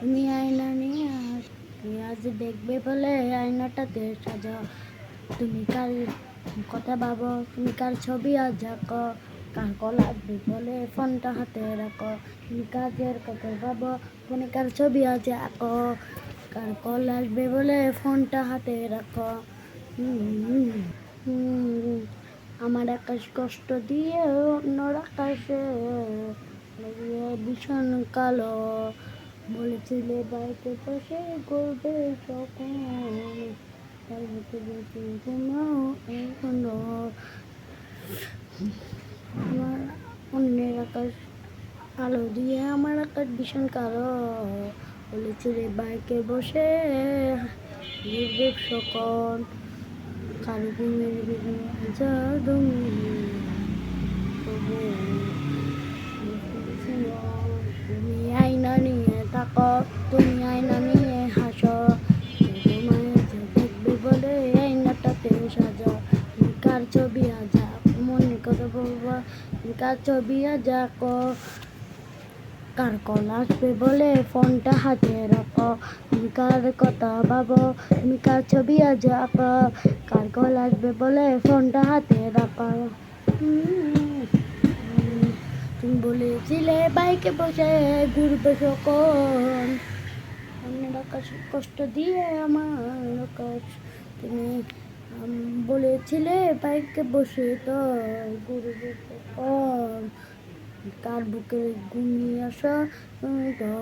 তুমি আয়না নিয়ে তুমি আজ দেখবে বলে আয়নাটাতে সাজাও। তুমি কার কথা ভাবো? তুমি কার ছবি আজ আঁকো? কার কল আসবে বলে ফোনটা হাতে রাখো? তুমি কাজের কথা ভাবো? ফোনে কার ছবি আজ আঁকো? কার কল আসবে বলে ফোনটা হাতে রাখো? আমার আকাশ কষ্ট দিয়ে অন্যর আকাশে ভীষণ কালো। বলেছিলে বাড়িতে বসে করবে সকল হতে বলছি তোমরাও এখনও। আমার অন্যের আকাশ আলো দিয়ে আমার আকাশ ভীষণ কালো। বলেছিলে বাইকে বসে ঘুরবে সকল। কারও ঘুমের জাদুমি আয়না নিয়ে হাসো। তোমায় দেখবে বলে আয়নাটাতে সাজো। তুমি কার ছবি আজা, মনে করে বলব কার ছবি আজা কো। কার কল আসবে বলে ফোনটা হাতে রাখো। কার কথা ভাবো তুমি কার ছবি আজ আঁকো কার কল আসবে বলে ফোনটা হাতে রাখো। তুমি বলেছিলে বাইকে বসে ঘুরবে সকল। অন্যের আকাশ কষ্ট দিয়ে আমার আকাশ তুমি বলেছিলে বাইকে বসে তো সকল কার বুকে ঘুমিয়ে আসো, তুমি তো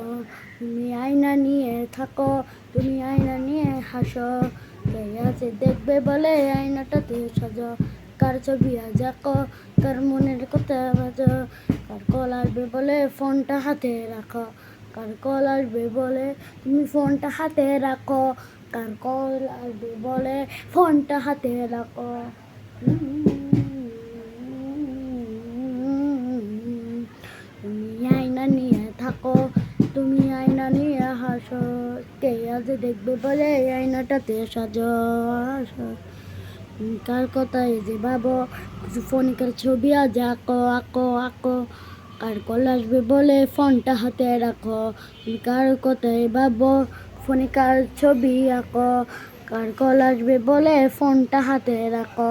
তুমি আয়না নিয়ে থাকো, তুমি আয়না নিয়ে হাসো। আছে দেখবে বলে আয়নাটাতে সাজো, কার ছবি আজ আঁকো কার মনের কথা বাজো। কার কল আসবে বলে ফোনটা হাতে রাখো। কার কল আসবে বলে, তুমি ফোনটা হাতে রাখো। কার কল আসবে বলে, ফোনটা হাতে রাখো। তুমি আয়না নিয়ে থাকো, তুমি আয়না নিয়ে হাসো। কে আজ দেখবে বলে এই আয়নাটাতে সাজো তুমি কার কথায় যে ভাবো, কিছু ফোনিকার ছবি আজ আঁকো আঁকো আঁকো। কার কল আসবে বলে ফোনটা হাতে রাখো। কার কথায় ভাবো? ফোনে কার ছবি আঁকো? কার কল আসবে বলে ফোনটা হাতে রাখো?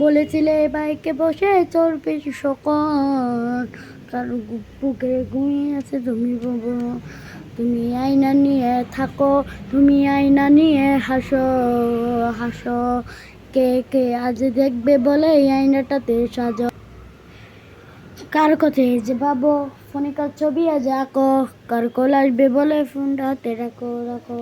বলেছিলে বাইকে বসে চলবে সকল। কার বুকে ঘুমিয়ে আছে তুমি বাবু? তুমি আয়না নিয়ে থাকো, তুমি আয়না নিয়ে হাসো হাসো। কে কে আজ দেখবে বলে আয়নাটাতে সাজো। কার কথা যে বাবো ফোনে কার ছবি আজ আঁকো। কার কল আসবে বলে ফোনটা হাতে রাখো রাখো।